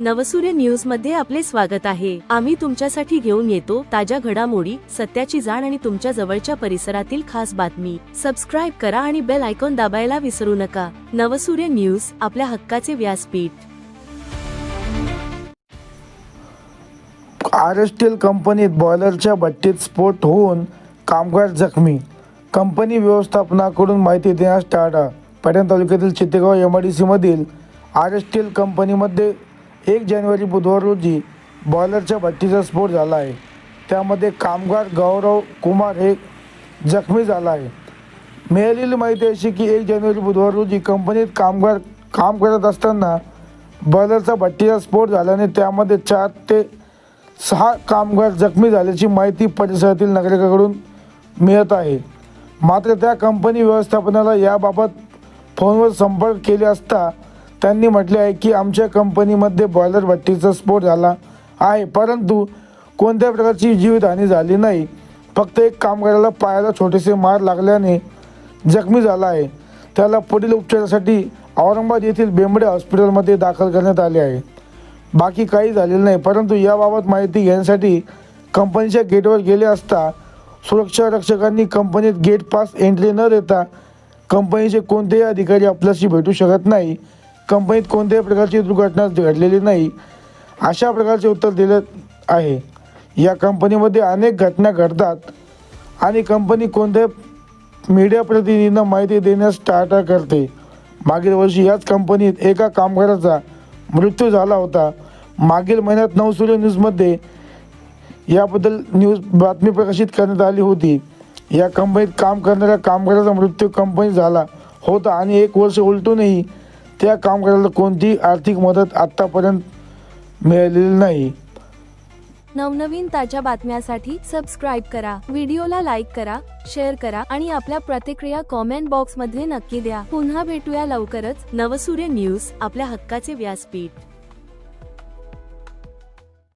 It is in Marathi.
नवसूर्य न्यूजमध्ये आपले स्वागत आहे. आम्ही तुमच्यासाठी घेऊन येतो ताज्या घडामोडी सत्याची जाण आणि तुमच्या जवळच्या परिसरातील खास बातमी. सबस्क्राईब करा आणि बेल आयकॉन दाबायला विसरू नका. नवसूर्य न्यूज आपल्या हक्काचे व्यासपीठ. आर एस कंपनीत बॉयलरच्या भट्टीत स्फोट होऊन कामगार जखमी. कंपनी व्यवस्थापनाकडून माहिती देण्यास टाळा. पैठण तालुक्यातील चितेगाव एम मधील डी सीमधील आर एस कंपनीमध्ये एक जानेवारी बुधवार रोजी बॉयलरच्या भट्टीचा स्फोट झाला आहे. त्यामध्ये कामगार गौरव कुमार हे जखमी झाला आहे. मिळालेली माहिती अशी की एक जानेवारी बुधवार रोजी कंपनीत कामगार काम करत असताना बॉयलरचा भट्टीचा स्फोट झाल्याने त्यामध्ये चार ते सहा कामगार जखमी झाल्याची माहिती परिसरातील नागरिकाकडून मिळत आहे. मात्र त्या कंपनी व्यवस्थापनाला याबाबत फोनवर संपर्क केले असता त्यांनी म्हटले आहे की आमच्या कंपनीमध्ये बॉयलर भट्टीचा स्फोट झाला आहे परंतु कोणत्या प्रकारची जीवितहानी झाली नाही. फक्त एक कामगाराला पायाला छोटेसे मार लागल्याने जखमी झाला आहे. त्याला पुढील उपचारासाठी औरंगाबाद येथील बेंबडे हॉस्पिटलमध्ये दाखल करण्यात आले आहे. बाकी काही झालेलं नाही परंतु याबाबत माहिती घेण्यासाठी कंपनीच्या गेटवर गेले असता सुरक्षा रक्षकांनी कंपनीत गेट पास एंट्री न देता कंपनीचे कोणतेही अधिकारी आपल्याशी भेटू शकत नाही. कंपनीत कोणत्याही प्रकारची दुर्घटना घडलेली नाही अशा प्रकारचे उत्तर दिले आहे. या कंपनीमध्ये अनेक घटना घडतात आणि कंपनी कोणत्याही मीडिया प्रतिनिधींना माहिती देण्यास टाळाटाळ करते. मागील वर्षी याच कंपनीत एका कामगाराचा मृत्यू झाला होता. मागील महिन्यात नवसूर्य न्यूजमध्ये याबद्दल न्यूज बातमी प्रकाशित करण्यात आली होती. या कंपनीत काम करणाऱ्या कामगाराचा मृत्यू कंपनीत झाला होता आणि एक वर्ष उलटूनही त्या कामगाराला कोणतीही आर्थिक मदत आत्तापर्यंत मिळालेली नाही. नवनवीन ताज्या बातम्यासाठी सबस्क्राईब करा व्हिडिओला लाईक करा शेअर करा आणि आपल्या प्रतिक्रिया कॉमेंट बॉक्समध्ये नक्की द्या. पुन्हा भेटूया लवकरच. नवसूर्य न्यूज आपल्या हक्काचे व्यासपीठ.